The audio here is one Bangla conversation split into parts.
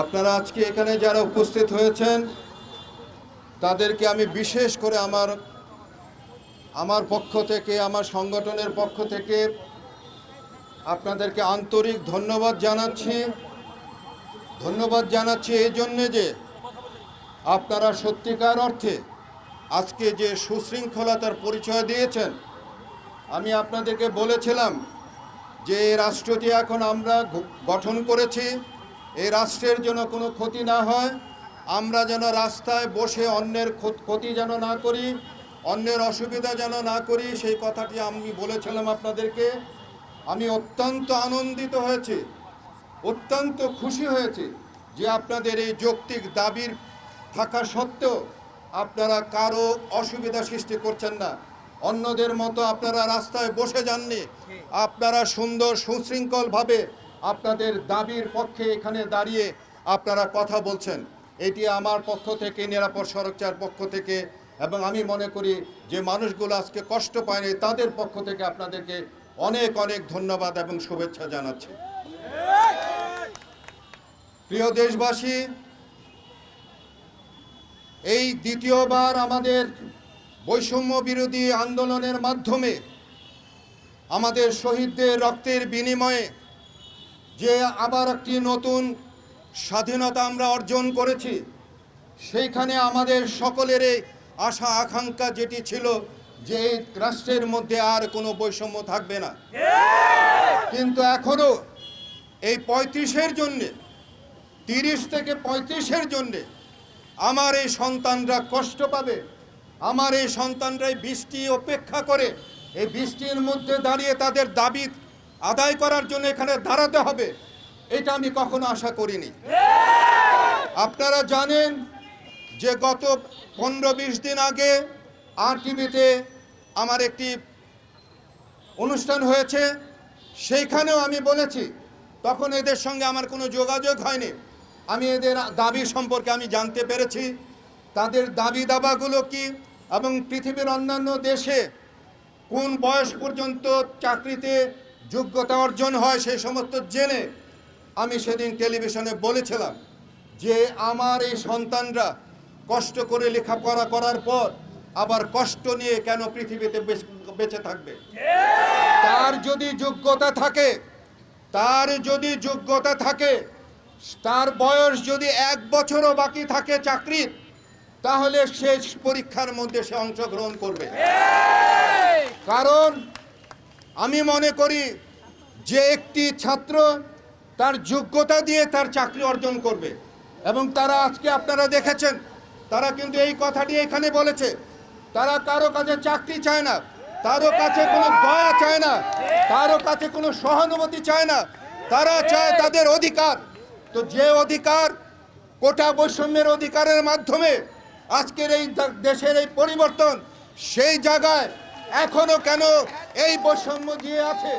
আপনারা আজকে এখানে যারা উপস্থিত হয়েছেন, তাদেরকে আমি বিশেষ করে আমার আমার পক্ষ থেকে, আমার সংগঠনের পক্ষ থেকে আপনাদেরকে আন্তরিক ধন্যবাদ জানাচ্ছি। ধন্যবাদ জানাচ্ছি এই জন্যে যে আপনারা সত্যিকার অর্থে আজকে যে সুশৃঙ্খলতার পরিচয় দিয়েছেন, আমি আপনাদেরকে বলেছিলাম যে রাষ্ট্রটি এখন আমরা গঠন করেছি। এই রাষ্ট্রের যেন কোনো ক্ষতি না হয়, আমরা যেন রাস্তায় বসে অন্যের ক্ষতি যেন না করি, অন্যের অসুবিধা যেন না করি, সেই কথাটি আমি বলেছিলাম আপনাদেরকে। আমি অত্যন্ত আনন্দিত হয়েছি, অত্যন্ত খুশি হয়েছি যে আপনাদের এই যৌক্তিক দাবির থাকা সত্ত্বেও আপনারা কারও অসুবিধা সৃষ্টি করছেন না। অন্যদের মতো আপনারা রাস্তায় বসে যাননি। আপনারা সুন্দর সুশৃঙ্খলভাবে আপনাদের দাবির পক্ষে এখানে দাঁড়িয়ে আপনারা কথা বলছেন। এটি আমার পক্ষ থেকে, নিরাপদ সড়কচার পক্ষ থেকে এবং আমি মনে করি যে মানুষগুলো আজকে কষ্ট পায়নি তাদের পক্ষ থেকে আপনাদেরকে অনেক অনেক ধন্যবাদ এবং শুভেচ্ছা জানাচ্ছি। প্রিয় দেশবাসী, এই দ্বিতীয়বার আমাদের বৈষম্য বিরোধী আন্দোলনের মাধ্যমে আমাদের শহীদদের রক্তের বিনিময়ে যে আবার একটি নতুন স্বাধীনতা আমরা অর্জন করেছি, সেইখানে আমাদের সকলের আশা, আকাঙ্ক্ষা যেটি ছিল যে রাষ্ট্রের মধ্যে আর কোনো বৈষম্য থাকবে না। কিন্তু এখনও এই পঁয়ত্রিশের জন্যে, তিরিশ থেকে পঁয়ত্রিশের জন্যে আমার এই সন্তানরা কষ্ট পাবে, আমার এই সন্তানরাই বৃষ্টি অপেক্ষা করে, এই বৃষ্টির মধ্যে দাঁড়িয়ে তাদের দাবি আদায় করার জন্য এখানে দাঁড়াতে হবে। এটা আমি কখনো আশা করিনি। আপনারা জানেন যে গত পনেরো বিশ দিন আগে আর টিভিতে আমার একটি অনুষ্ঠান হয়েছে, সেইখানেও আমি বলেছি, তখন এদের সঙ্গে আমার কোনো যোগাযোগ হয়নি। আমি এদের দাবি সম্পর্কে আমি জানতে পেরেছি। তাদের দাবি দাবাগুলো কি এবং পৃথিবীর অন্যান্য দেশে কোন বয়স পর্যন্ত চাকরিতে যোগ্যতা অর্জন হয় সেই সমস্ত জেনে আমি সেদিন টেলিভিশনে বলেছিলাম যে আমার এই সন্তানরা কষ্ট করে লেখাপড়া করার পর আবার কষ্ট নিয়ে কেন পৃথিবীতে বেঁচে থাকবে? তার যদি যোগ্যতা থাকে তার যদি যোগ্যতা থাকে তার বয়স যদি এক বছরও বাকি থাকে চাকরির তাহলে সে পরীক্ষার মধ্যে সে অংশগ্রহণ করবে। কারণ আমি মনে করি যে একটি ছাত্র তার যোগ্যতা দিয়ে তার চাকরি অর্জন করবে। এবং তারা আজকে আপনারা দেখেছেন, তারা কিন্তু এই কথাটি এখানে বলেছে, তারা কারও কাছে চাকরি চায় না, কারও কাছে কোনো দয়া চায় না, কারও কাছে কোনো সহানুভূতি চায় না, তারা চায় তাদের অধিকার। তো যে অধিকার, কোটা বৈষম্যের অধিকারের মাধ্যমে আজকের এই দেশের এই পরিবর্তন, সেই জায়গায় এখনও কেন এই বৈষম্য দিয়ে আছে?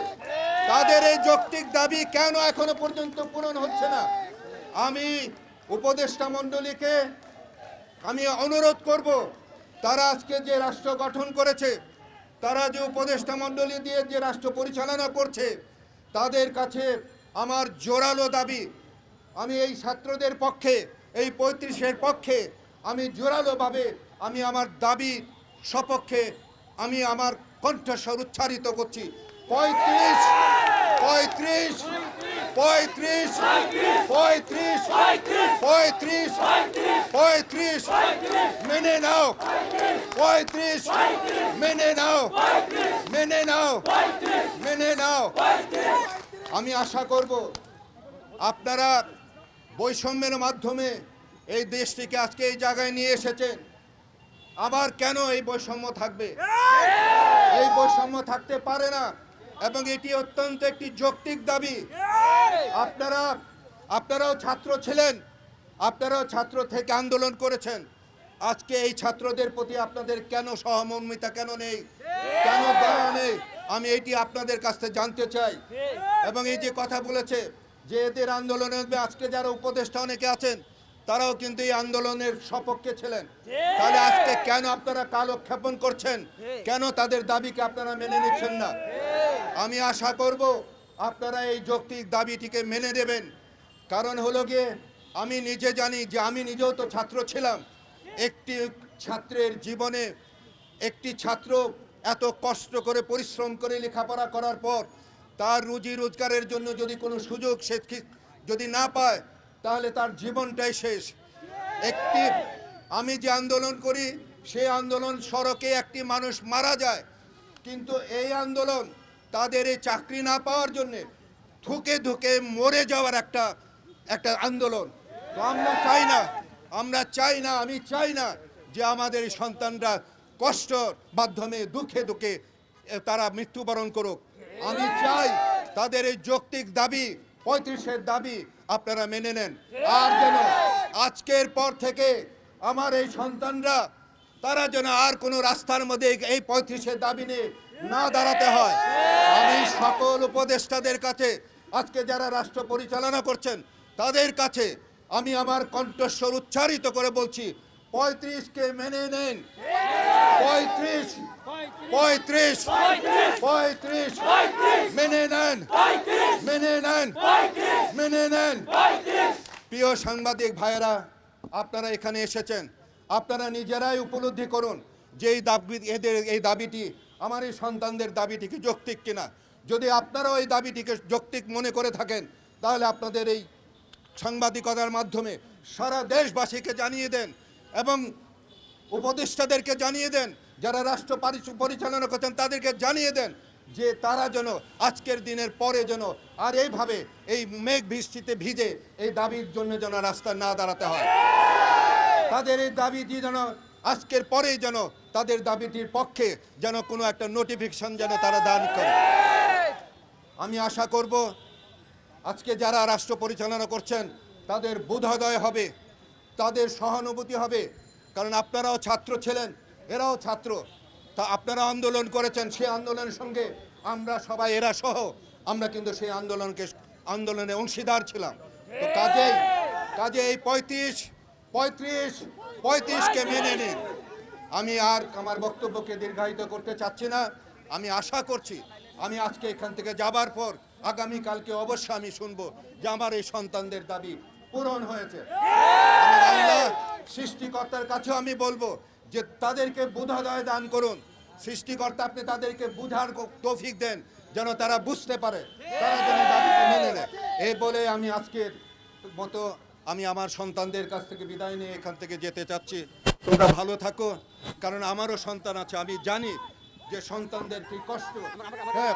তাদের এই যৌক্তিক দাবি কেন এখনও পর্যন্ত পূরণ হচ্ছে না? আমি উপদেষ্টা মণ্ডলীকে আমি অনুরোধ করব, তারা আজকে যে রাষ্ট্র গঠন করেছে, তারা যে উপদেষ্টা মণ্ডলী দিয়ে যে রাষ্ট্র পরিচালনা করছে, তাদের কাছে আমার জোরালো দাবি। আমি এই ছাত্রদের পক্ষে, এই পঁয়ত্রিশের পক্ষে আমি জোরালোভাবে আমি আমার দাবি সপক্ষে আমি আমার কণ্ঠস্বর উচ্চারিত করছি। পঁয়ত্রিশ পঁয়ত্রিশ পঁয়ত্রিশ পঁয়ত্রিশ পঁয়ত্রিশ পঁয়ত্রিশ, মেনে নাও। পঁয়ত্রিশ, মেনে নাও। মেনে নাও। মেনে নাও। আমি আশা করব আপনারা বৈষম্যের মাধ্যমে এই দেশটিকে আজকে এই জায়গায় নিয়ে এসেছেন। আবার কেন এই বৈষম্য থাকবে? এই বৈষম্য থাকতে পারে না এবং এটি অত্যন্ত একটি যৌক্তিক দাবি। আপনারা আপনারাও ছাত্র ছিলেন আপনারাও ছাত্র থেকে আন্দোলন করেছেন। আজকে এই ছাত্রদের প্রতি আপনাদের কেন সহমর্মিতা কেন নেই? কেন দয়া নেই? আমি এটি আপনাদের কাছ থেকে জানতে চাই। এবং এই যে কথা বলেছে যে এদের আন্দোলনে আজকে যারা উপদেষ্টা অনেকে আছেন তারাও কিন্তু এই আন্দোলনের সপক্ষে ছিলেন। তাহলে আজকে কেন আপনারা কালক্ষেপণ করছেন? কেন তাদের দাবিকে আপনারা মেনে নিচ্ছেন না? আমি আশা করব আপনারা এই যৌক্তিক দাবিটিকে মেনে নেবেন। কারণ হলো গিয়ে আমি নিজে জানি যে আমি নিজেও তো ছাত্র ছিলাম। একটি ছাত্রের জীবনে একটি ছাত্র এত কষ্ট করে পরিশ্রম করে লেখাপড়া করার পর তার রুজি রোজগারের জন্য যদি কোনো সুযোগ সে যদি না পায় তাহলে তার জীবনটাই শেষ। একটি, আমি যে আন্দোলন করি, সেই আন্দোলন সড়কে একটি মানুষ মারা যায়। কিন্তু এই আন্দোলন তাদের এই চাকরি না পাওয়ার জন্যে ধুকে ধুকে মরে যাওয়ার একটা একটা আন্দোলন। তো আমরা চাই না, আমরা চাই না, আমি চাই না যে আমাদের সন্তানরা কষ্টর মাধ্যমে দুঃখে দুঃখে তারা মৃত্যুবরণ করুক। আমি চাই তাদের এই যৌক্তিক দাবি পঁয়ত্রিশের দাবি আপনারা মেনে নেন। আর যেন আজকের পর থেকে আমার এই সন্তানরা, তারা যেন আর কোনো রাস্তার মধ্যে এই পঁয়ত্রিশের দাবি নিয়ে না দাঁড়াতে হয়। আমি সকল উপদেষ্টাদের কাছে, আজকে যারা রাষ্ট্র পরিচালনা করছেন, তাদের কাছে আমি আমার কণ্ঠস্বর উচ্চারিত করে বলছি, পঁয়ত্রিশকে মেনে নেন। পঁয়ত্রিশ পঁয়ত্রিশ। পঁয়ত্রিশ। মেনে নেন। মেনে নেন। মেনে নেন। প্রিয় সাংবাদিক ভাইয়েরা আপনারা এখানে এসেছেন। আপনারা নিজেরাই উপলব্ধি করুন যে এই দাবি এদের এই দাবিটি আমার এই সন্তানদের দাবিটি কি যৌক্তিক কিনা। যদি আপনারাও এই দাবিটিকে যৌক্তিক মনে করে থাকেন তাহলে আপনাদের এই সাংবাদিকতার মাধ্যমে সারা দেশবাসীকে জানিয়ে দেন এবং উপদেষ্টাদেরকে জানিয়ে দেন যারা রাষ্ট্র পরিচালনা করছেন, তাদেরকে জানিয়ে দেন যে তারা যেন আজকের দিনের পরে যেন আর এইভাবে এই মেঘ বৃষ্টিতে ভিজে এই দাবির জন্য যেন রাস্তা না দাঁড়াতে হয়। তাদের এই দাবিটি যেন আজকের পরেই যেন তাদের দাবিটির পক্ষে যেন কোনো একটা নোটিফিকেশন যেন তারা দান করে। আমি আশা করব আজকে যারা রাষ্ট্র পরিচালনা করছেন, তাদের বোধোদয় হবে, তাদের সহানুভূতি হবে। কারণ আপনারাও ছাত্র ছিলেন এরাও ছাত্র। তা আপনারা আন্দোলন করেছেন সেই আন্দোলনের সঙ্গে আমরা সবাই, এরা সহ আমরা কিন্তু সেই আন্দোলনকে, আন্দোলনে অংশীদার ছিলাম। তো কাজেই কাজে এই পঁয়ত্রিশ পঁয়ত্রিশ, পঁয়ত্রিশকে মেনে নিন। আমি আর আমার বক্তব্যকে দীর্ঘায়িত করতে চাচ্ছি না। আমি আশা করছি, আমি আজকে এখান থেকে যাবার পর, আগামীকালকে অবশ্যই আমি শুনব যে আমার এই সন্তানদের দাবি পূরণ হয়েছে। সৃষ্টিকর্তার কাছেও আমি বলব যে তাদেরকে বোধাদয় দান করুন। সৃষ্টিকর্তা আপনি তাদেরকে বুঝার তৌফিক দেন, যেন তারা বুঝতে পারে, তারা যেন দাবিকে মেনে নেয়। এই বলে আমি আজকের মতো আমি আমার সন্তানদের কাছ থেকে বিদায় নিয়ে এখান থেকে যেতে চাচ্ছি। তোমরা ভালো থাকো, কারণ আমারও সন্তান আছে, আমি জানি যে সন্তানদের কি কষ্ট। হ্যাঁ।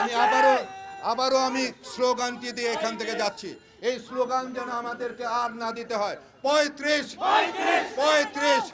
আমি আবারও আবারও আমি স্লোগানটি দিয়ে এখান থেকে যাচ্ছি। এই স্লোগান যেন আমাদেরকে আর না দিতে হয়। পঁয়ত্রিশ। পঁয়ত্রিশ।